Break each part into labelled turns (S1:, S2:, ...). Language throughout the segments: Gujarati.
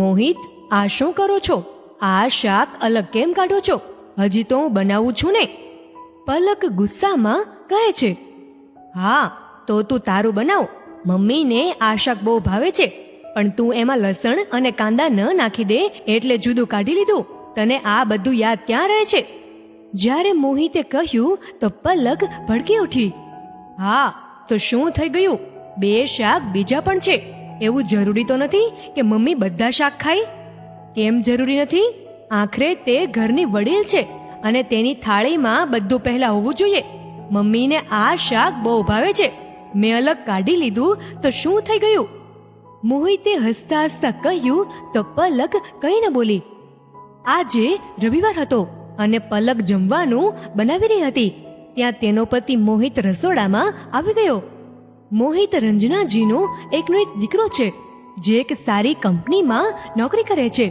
S1: મોહિત, આ શું કરો છો? આ શાક અલગ કેમ કાઢો છો? હજી તો હું બનાવું છું ને. પલક ગુસ્સામાં કહે છે, હા, તો તું તારું બનાવ. મમ્મીને આ શાક બહુ ભાવે છે, પણ તું એમાં લસણ અને કાંદા ન નાખી દે એટલે જુદું કાઢી લીધું. તને આ બધું યાદ ક્યાં રહે છે? જ્યારે મોહિતે કહ્યું, તો પલક ભડકી ઉઠી. હા, તો શું થઈ ગયું? બે શાક બીજા પણ છે. એવું જરૂરી તો નથી કે મમ્મી બધા શાક ખાય? કેમ જરૂરી નથી? આખરે તે ઘરની વડીલ છે અને તેની થાળીમાં બધું પહેલા હોવું જોઈએ. મમ્મીને આ શાક બહુ ભાવે છે. મેં અલગ કાઢી લીધું તો શું થઈ ગયું? મોહિતે હસતા હસતા કહ્યું, તો પલક કંઈ ન બોલી. આજે રવિવાર હતો અને પલક જમવાનું બનાવી રહી હતી. ત્યાં તેનો પતિ મોહિત રસોડામાં આવી ગયો. મોહિત રંજનાજીનો એકનો એક દીકરો છે, જે એક સારી કંપનીમાં નોકરી કરે છે.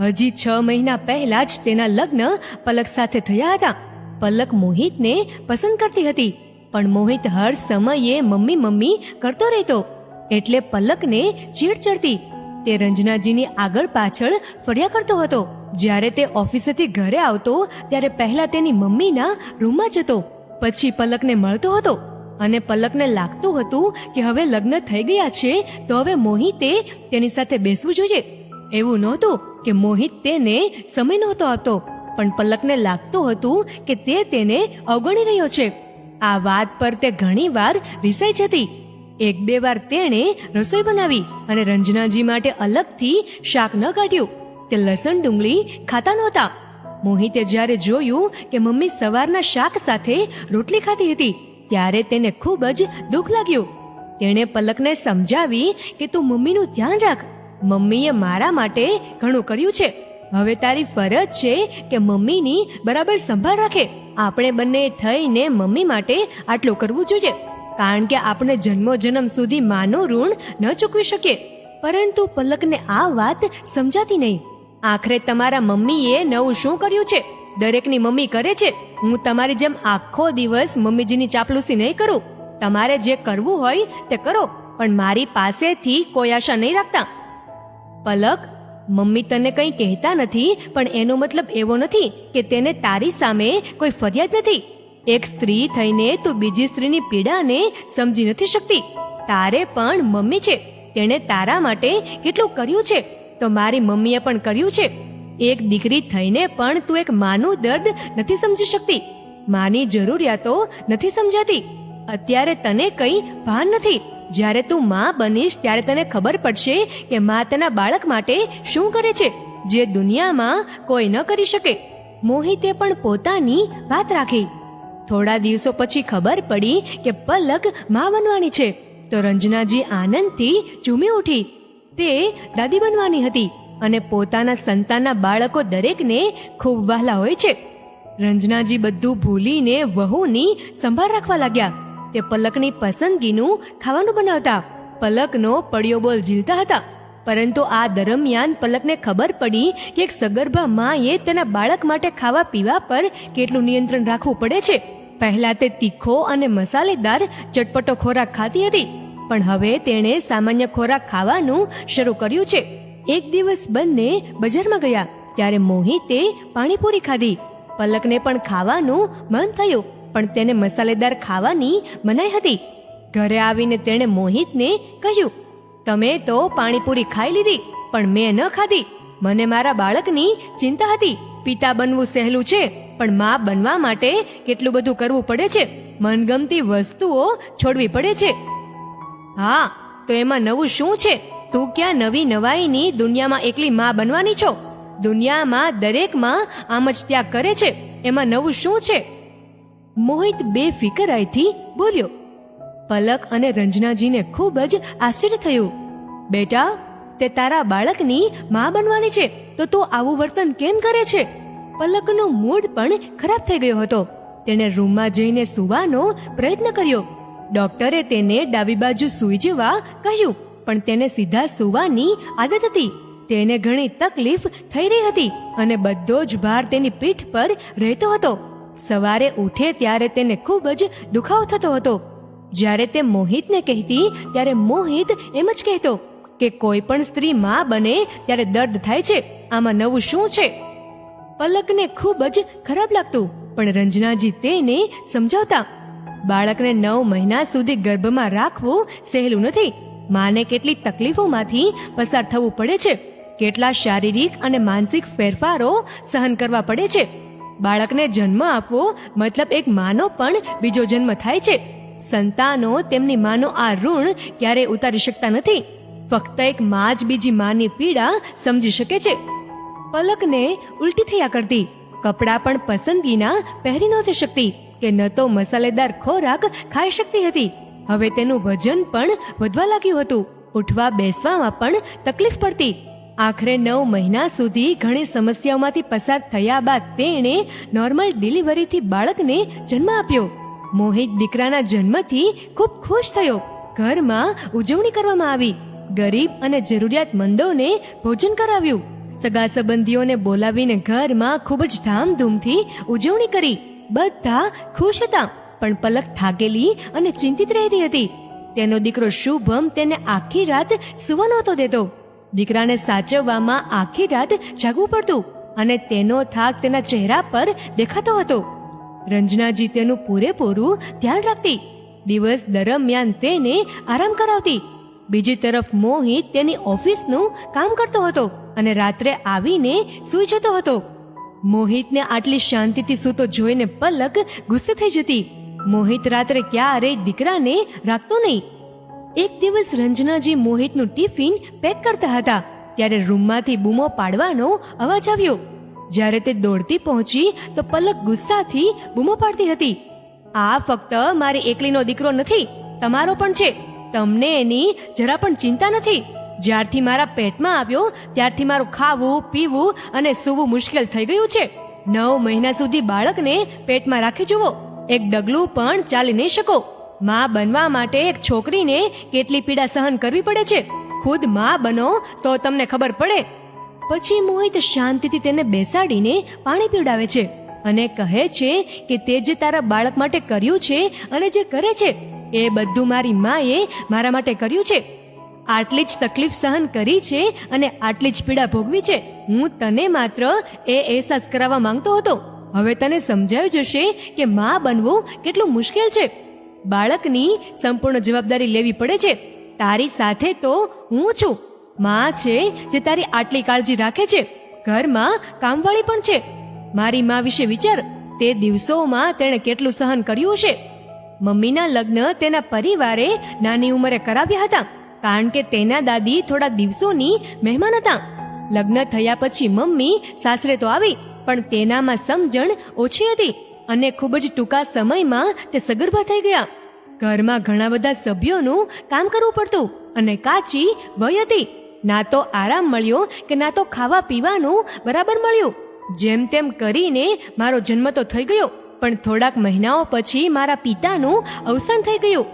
S1: હજી છ મહિના પહેલા જ તેના લગ્ન પલક સાથે થયા હતા. પલક મોહિતને પસંદ કરતી હતી, પણ મોહિત હર સમયે મમ્મી મમ્મી કરતો રહેતો, એટલે પલકને ચીડ ચડતી. તે રંજનાજીની આગળ પાછળ ફર્યા કરતો હતો. જ્યારે તે ઓફિસેથી ઘરે આવતો, ત્યારે પહેલા તેની મમ્મીના રૂમમાં જતો. પછી પલકને મળતો હતો. અને પલકને લાગતું હતું કે હવે લગ્ન થઈ ગયા છે, તો હવે મોહિતે તેની સાથે બેસવું જોઈએ. એવું નહોતું કે મોહિત તેને સમય નહોતો આપતો, પણ પલકને લાગતું હતું કે તે તેને અવગણી રહ્યો છે. આ વાત પર તે ઘણીવાર રિસાઈ જતી. એક બે વાર તેણે રસોઈ બનાવી અને રંજનાજી માટે અલગથી શાક ન કાઢ્યું. તે લસણ ડુંગળી ખાતા નહોતા. મોહિતે જ્યારે જોયું કે મમ્મી સવારના શાક સાથે રોટલી ખાતી હતી ત્યારે તેને ખૂબ જ દુઃખ લાગ્યું. તેણે પલકને સમજાવી કે તું મમ્મીનું ધ્યાન રાખ. મમ્મીએ મારા માટે ઘણું કર્યું છે. હવે તારી ફરજ છે કે મમ્મીની બરાબર સંભાળ રાખે. આપણે બંને થઈને મમ્મી માટે આટલું કરવું જોઈએ. કારણ કે આપણે જન્મો જન્મ સુધી માનું ઋણ ન ચૂકવી શકીએ. પરંતુ પલકને આ વાત સમજાતી નહીં. આખરે તમારા મમ્મીએ નવું શું કર્યું છે? દરેકની મમ્મી કરે છે, હું તમારી જેમ આખો દિવસ મમ્મીજીની ચાપલુસી નહીં કરું. તમારે જે કરવું હોય તે કરો, પણ મારી પાસેથી કોઈ આશા નહીં રાખતા. પલક, મમ્મી તને કંઈ કહેતા નથી, પણ એનો મતલબ એવો નથી કે તેને તારી સામે કોઈ ફરિયાદ નથી. એક સ્ત્રી થઈને તું બીજી સ્ત્રીની પીડાને સમજી નથી શકતી. તારે પણ મમ્મી છે, તેણે તારા માટે કેટલું કર્યું છે? તો મારી મમ્મીએ પણ કર્યું છે. એક દીકરી થઈને પણ તું એક માનું દર્દ નથી સમજી શકતી. માની જરૂરિયાતો નથી સમજાતી. અત્યારે તને કંઈ ભાન નથી. જ્યારે તું માં બનીશ, ત્યારે તને ખબર પડશે કે માં તેના બાળક માટે શું કરે છે, જે દુનિયામાં કોઈ ન કરી શકે. મોહિતે પણ પોતાની વાત રાખી. થોડા દિવસો પછી ખબર પડી કે પલકમાં બનવાની છે. તો રંજનાજી આનંદથી ઝૂમી ઉઠી. તે દાદી બનવાની હતી. અને પોતાના સંતાનના બાળકો દરેકને ખૂબ વહાલા હોય છે. રંજનાજી બધું ભૂલીને વહુની સંભાળ રાખવા લાગ્યા. તે પલકની પસંદગીનું ખાવાનું બનાવતા. પલકનો પડ્યો બોલ ઝીલતા હતા. પરંતુ આ દરમિયાન પલકને ખબર પડી કે એક સગર્ભા માએ તેના બાળક માટે ખાવા પીવા પર કેટલું નિયંત્રણ રાખવું પડે છે. પહેલા તે તીખો અને મસાલેદાર ચટપટો ખોરાક ખાતી હતી. પણ હવે તેણે સામાન્ય ખોરાક ખાવાનું શરૂ કર્યું છે. એક દિવસ બંને બજારમાં ગયા, ત્યારે મોહિતે પાણીપુરી ખાધી. પલકને પણ ખાવાનું મન થયું, પણ તેને મસાલેદાર ખાવાની મનાઈ હતી. ઘરે આવીને તેણે મોહિતને કહ્યું, તમે તો પાણીપુરી ખાઈ લીધી, પણ મેં ન ખાધી. મને મારા બાળકની ચિંતા હતી. પિતા બનવું સહેલું છે, પણ મા બનવા માટે કેટલું બધું કરવું પડે છે. મનગમતી વસ્તુઓ છોડવી પડે છે. હા, તો એમાં નવું શું છે? તું ક્યાં નવી નવાઈની દુનિયામાં એકલી માં બનવાની છો? દુનિયામાં દરેકમાં આમ જ ત્યાગ કરે છે. એમાં નવું શું છે? મોહિત બેફિકરાઈથી બોલ્યો, પલક અને રંજનાજીને ખૂબ જ આશ્ચર્ય થયું. બેટા, તે તારા બાળકની માં બનવાની છે, તો તું આવું વર્તન કેમ કરે છે? પલકનો મૂડ પણ ખરાબ થઈ ગયો હતો. તેણે રૂમમાં જઈને સૂવાનો પ્રયત્ન કર્યો. ડોક્ટરે તેને ડાબી બાજુ સૂઈ જવા કહ્યું પણ તેને સીધા સુવાની આદત હતી. તેને ઘણી તકલીફ થઈ રહી હતી અને બધો જ ભાર તેની પીઠ પર રહેતો હતો. સવારે ઉઠે ત્યારે તેને ખૂબ જ દુખાવો થતો હતો. જ્યારે તે મોહિતને કહેતી, ત્યારે મોહિત એમ જ કહેતો કે કોઈ પણ સ્ત્રી માં બને ત્યારે દર્દ થાય છે. આમાં નવું શું છે? પલકને ખૂબ જ ખરાબ લાગતું, પણ રંજનાજી તેને સમજાવતા, બાળકને નવ મહિના સુધી ગર્ભમાં રાખવું સહેલું નથી. માને કેટલી તકલીફોમાંથી પસાર થવું પડે છે. કેટલા શારીરિક અને માનસિક ફેરફારો સહન કરવા પડે છે. બાળકને જન્મ આપવો મતલબ એક માનો પણ બીજો જન્મ થાય છે. સંતાનો તેમની માનો આ ઋણ ક્યારે ઉતારી શકતા નથી. ફક્ત એક મા જ બીજી માની પીડા સમજી શકે છે. પલકને ઉલટી થયા કરતી, કપડાં પણ પસંદગીના પહેરી નહોતી શકતી કે ન તો મસાલેદાર ખોરાક ખાઈ શકતી હતી. હવે તેનું વજન પણ વધવા લાગ્યું હતું. ઉઠવા, બેસવામાં પણ તકલીફ પડતી. આખરે નવ મહિના સુધી ઘણી સમસ્યાઓમાંથી પસાર થયા બાદ તેણે નોર્મલ ડિલિવરીથી બાળકને જન્મ આપ્યો. મોહિત દીકરાના જન્મથી ખૂબ ખુશ થયો. ઘરમાં ઉજવણી કરવામાં આવી. ગરીબ અને જરૂરિયાતમંદોને ભોજન કરાવ્યું. સગા સંબંધીઓને બોલાવીને ઘરમાં ખૂબ જ ધામધૂમથી ઉજવણી કરી. બધા ખુશ હતા. પણ પલક થાકેલી અને ચિંતિત રહેતી હતી. તેનો દીકરો શુભમ તેને આખી રાત સુવા નહોતો દેતો. દીકરાને સાચવવામાં આખી રાત જાગવું પડતું અને તેનો થાક તેના ચહેરા પર દેખાતો હતો. રંજનાજી તેનું પૂરેપૂરું ધ્યાન રાખતી. દિવસ દરમિયાન તેને આરામ કરાવતી. બીજી તરફ મોહિત તેની ઓફિસનું કામ કરતો હતો અને રાત્રે આવીને સૂઈ જતો હતો. મોહિતને આટલી શાંતિથી સૂતો જોઈને પલક ગુસ્સે થઈ જતી. મોહિત રાત્રે ક્યારેય દીકરાને રાખતો નહીં? એક દિવસ રંજનાજી મોહિતનું ટિફિન પેક કરતા હતા, ત્યારે રૂમમાંથી બૂમો પાડવાનો અવાજ આવ્યો. જ્યારે તે દોડતી પહોંચી, તો પલક ગુસ્સાથી બૂમો પાડતી હતી. આ ફક્ત મારી એકલીનો દીકરો નથી, તમારો પણ છે. તમને એની જરા પણ ચિંતા નથી. જ્યારથી મારા પેટમાં આવ્યો, ત્યારથી મારું ખાવું, પીવું અને સૂવું મુશ્કેલ થઈ ગયું છે. નવ મહિના સુધી બાળકને પેટમાં રાખી જુઓ. એક ડગલું પણ ચાલી નહીં શકો. માં બનવા માટે એક છોકરીને કેટલી પીડા સહન કરવી પડે છે? ખુદમાં બનો તો તમને ખબર પડે. પછી મોહિત શાંતિથી તેને બેસાડીને પાણી પીવડાવે છે અને કહે છે કે તે જે તારા બાળક માટે કર્યું છે અને જે કરે છે, એ બધું મારી માએ મારા માટે કર્યું છે. આટલી જ તકલીફ સહન કરી છે અને આટલી જ પીડા ભોગવી છે. હું તને માત્ર એ અહેસાસ કરાવવા માંગતો હતો. હવે તને સમજાયું જશે કે મા બનવું કેટલું મુશ્કેલ છે. બાળકની સંપૂર્ણ જવાબદારી લેવી પડે છે. તારી સાથે તો હું છું. મા છે જે તારી આટલી કાળજી રાખે છે. ઘરમાં કામવાળી પણ છે. મારી મા વિશે વિચાર. તે દિવસોમાં તેણે કેટલું સહન કર્યું છે મમ્મીના લગ્ન તેના પરિવારે નાની ઉંમરે કરાવ્યા હતા. કારણ કે તેના દાદી થોડા દિવસોની મહેમાન હતા. લગ્ન થયા પછી મમ્મી સાસરે તો આવી. પણ તેનામાં સમજણ ઓછી હતી અને ખૂબ જ ટૂંકા સમયમાં તે સગર્ભા થઈ ગયા. ઘરમાં ઘણા બધા સભ્યોનું કામ કરવું પડતું અને કાચી વય હતી. ના તો આરામ મળ્યો કે ના તો ખાવા પીવાનું બરાબર મળ્યું. જેમ તેમ કરીને મારો જન્મ તો થઈ ગયો, પણ થોડાક મહિનાઓ પછી મારા પિતાનું અવસાન થઈ ગયું.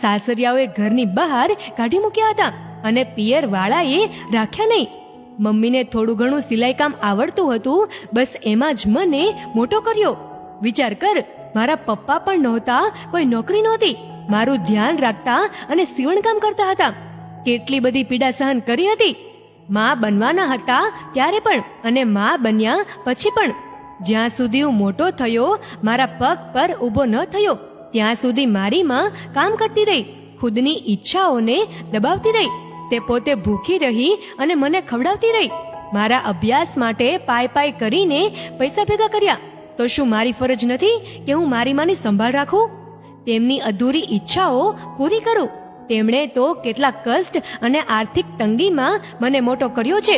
S1: સાસરિયાઓએ ઘરની બહાર કાઢી મૂક્યા હતા અને પિયર વાળાએ રાખ્યા નહીં. મમ્મીને થોડું ઘણું સિલાઈ કામ આવડતું હતું, બસ એમાં જ મને મોટો કર્યો. વિચાર કર, મારા પપ્પા પણ નહોતા, કોઈ નોકરી નહોતી. મારું ધ્યાન રાખતા અને સીવણકામ કરતા હતા. કેટલી બધી પીડા સહન કરી હતી. માં બનવાના હતા ત્યારે પણ અને માં બન્યા પછી પણ. જ્યાં સુધી હું મોટો થયો, મારા પગ પર ઊભો ન થયો, ત્યાં સુધી મારી માં કામ કરતી રહી, ખુદની ઈચ્છાઓને દબાવતી રહી. તે પોતે ભૂખી રહી અને મને ખવડાવતી રહી. મારા અભ્યાસ માટે પાય પાય કરીને પૈસા ભેગા કર્યા. તો શું મારી ફરજ નથી કે હું મારી માની સંભાળ રાખું? તેમની અધૂરી ઈચ્છાઓ પૂરી કરું. તેમણે તો કેટલા કષ્ટ અને આર્થિક તંગીમાં મને મોટો કર્યો છે.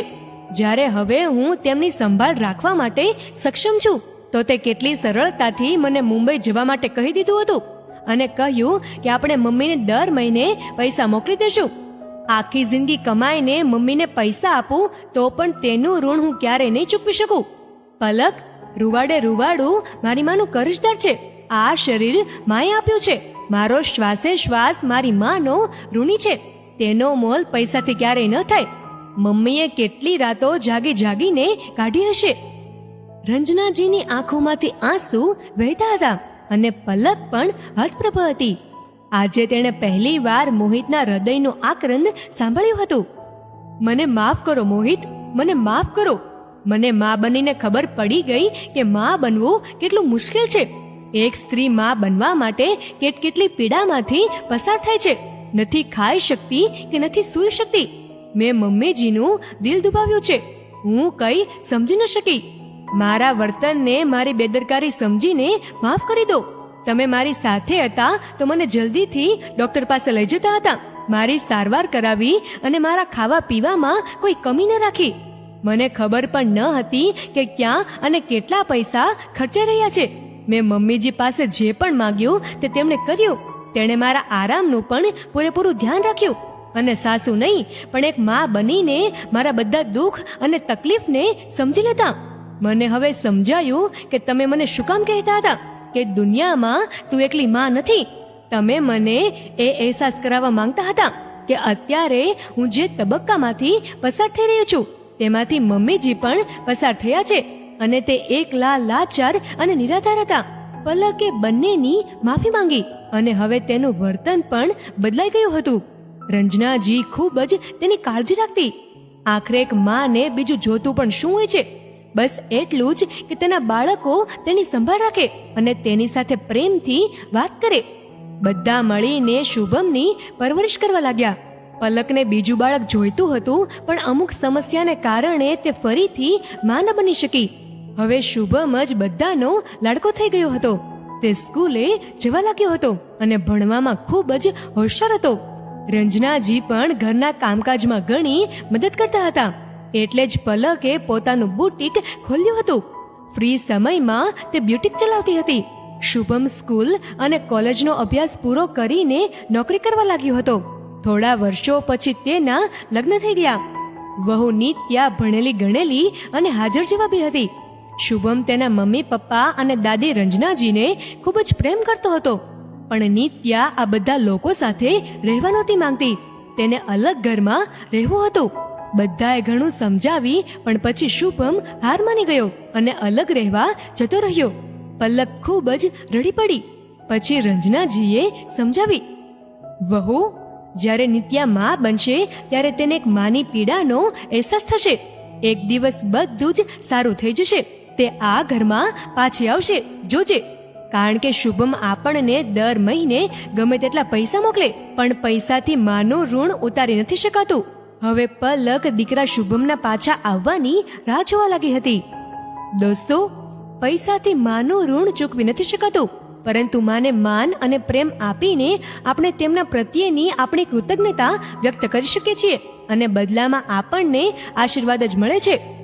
S1: જ્યારે હવે હું તેમની સંભાળ રાખવા માટે સક્ષમ છું, તો તે કેટલી સરળતાથી મને મુંબઈ જવા માટે કહી દીધું હતું અને કહ્યું કે આપણે મમ્મીને દર મહિને પૈસા મોકલી દેશું. આખી જિંદગી કમાઈને મમ્મીને પૈસા આપું, તો પણ તેનું ઋણ હું ક્યારે નહીં ચૂકવી શકું. પલક, રૂવાડે રૂવાડું, મારી માનું કરજદાર છે. આ શરીર માએ આપ્યું છે. મારો શ્વાસે શ્વાસ મારી માનો ઋણી છે. તેનો મોલ પૈસાથી ક્યારેય ન થાય. મમ્મીએ કેટલી રાતો જાગી જાગીને કાઢી હશે. રંજનાજીની આંખોમાંથી આંસુ વહેતા હતા અને પલક પણ હતપ્રભ હતી. આજે તેણે પહેલી વાર મોહિતના હૃદયનું આક્રંદ સાંભળ્યું હતું. મને માફ કરો મોહિત, મને માફ કરો. મને મા બનીને ખબર પડી ગઈ કે મા બનવું કેટલું મુશ્કેલ છે. એક સ્ત્રી મા બનવા માટે કેટ કેટલી પીડામાંથી પસાર થાય છે. નથી ખાઈ શકતી કે નથી સૂઈ શકતી. મેં મમ્મીજીનું દિલ દુભાવ્યું છે. હું કઈ સમજી ન શકી. મારા વર્તનને મારી બેદરકારી સમજીને માફ કરી દો. તમે મારી સાથે હતા તો મને જલ્દીથી ડોક્ટર પાસે લઈ જતા હતા. મારી સારવાર કરાવી અને મારા ખાવા પીવામાં કોઈ કમી ન રાખી. મને ખબર પણ ન હતી કે ક્યાં અને કેટલા પૈસા ખર્ચાઈ રહ્યા છે. મેં મમ્મીજી પાસે જે પણ માંગ્યું તે તેમણે કર્યું. તેણે મારા આરામનું પણ પૂરેપૂરું ધ્યાન રાખ્યું. અને સાસુ નહીં, પણ એક મા બનીને મારા બધા દુઃખ અને તકલીફને સમજી લેતા. મને હવે સમજાયું કે તમે મને શું કામ કહેતા હતા. કે દુનિયામાં તું એકલી માં નથી. તમે મને એ અહેસાસ કરાવવા માંગતા હતા કે અત્યારે હું જે તબક્કામાંથી પસાર થઈ રહ્યો છું, તેમાંથી મમ્મીજી પણ પસાર થયા છે અને તે એકલા લાચાર અને નિરાધાર હતા. પલકે બંનેની માફી માંગી અને હવે તેનું વર્તન પણ બદલાઈ ગયું હતું. રંજનાજી ખૂબ જ તેની કાળજી રાખતી. આખરે એક માને બીજું જોતું પણ શું હોય છે? બસ એટલું જ કે તેના બાળકો તેની સંભાળ રાખે અને તેની સાથે પ્રેમથી વાત કરે. બધા મળીને શુભમની પરવરિશ કરવા લાગ્યા. પલકને બીજું બાળક જોઈતું હતું, પણ અમુક સમસ્યાને કારણે તે ફરીથી માં ન બની શકી. હવે શુભમ જ બધાનો લાડકો થઈ ગયો હતો. તે સ્કૂલે જવા લાગ્યો હતો અને ભણવામાં ખૂબ જ હોશિયાર હતો. રંજનાજી પણ ઘરના કામકાજમાં ઘણી મદદ કરતા હતા. એટલે જ પલકે પોતાનું બુટિક ખોલ્યું હતું. ફ્રી સમયમાં તે બ્યુટીક ચલાવતી હતી. શુભમ સ્કૂલ અને કોલેજનો અભ્યાસ પૂરો કરીને નોકરી કરવા લાગ્યો હતો. થોડા વર્ષો પછી તેના લગ્ન થઈ ગયા. વહુ નિત્યા ભણેલી ગણેલી અને હાજર જવાબી હતી. શુભમ તેના મમ્મી, પપ્પા અને દાદી રંજનાજીને ખૂબ જ પ્રેમ કરતો હતો. પણ નિત્યા આ બધા લોકો સાથે રહેવા નહોતી માંગતી. તેને અલગ ઘરમાં રહેવું હતું. બધાએ ઘણું સમજાવી, પણ પછી શુભમ હાર માની ગયો અને અલગ રહેવા જતો રહ્યો. પલક ખૂબ જ રડી પડી. પછી રંજનાજીએ સમજાવી, વહુ, જ્યારે નિત્યા મા બનશે, ત્યારે તેને એક માની પીડાનો અહેસાસ થશે. એક દિવસ બધું જ સારું થઈ જશે. તે આ ઘરમાં પાછી આવશે. જોજે. કારણ કે શુભમ આપણને દર મહિને ગમે તેટલા પૈસા મોકલે, પણ પૈસાથી માનું ઋણ ઉતારી નથી શકાતું. હવે પલક દીકરા શુભમના પાછા આવવાની રાહ જોવા લાગી હતી. દોસ્તો, પૈસાથી માનું ઋણ ચૂકવી નથી શકાતું, પરંતુ માને માન અને પ્રેમ આપીને આપણે તેમના પ્રત્યેની આપણી કૃતજ્ઞતા વ્યક્ત કરી શકીએ છીએ અને બદલામાં આપણને આશીર્વાદ જ મળે છે.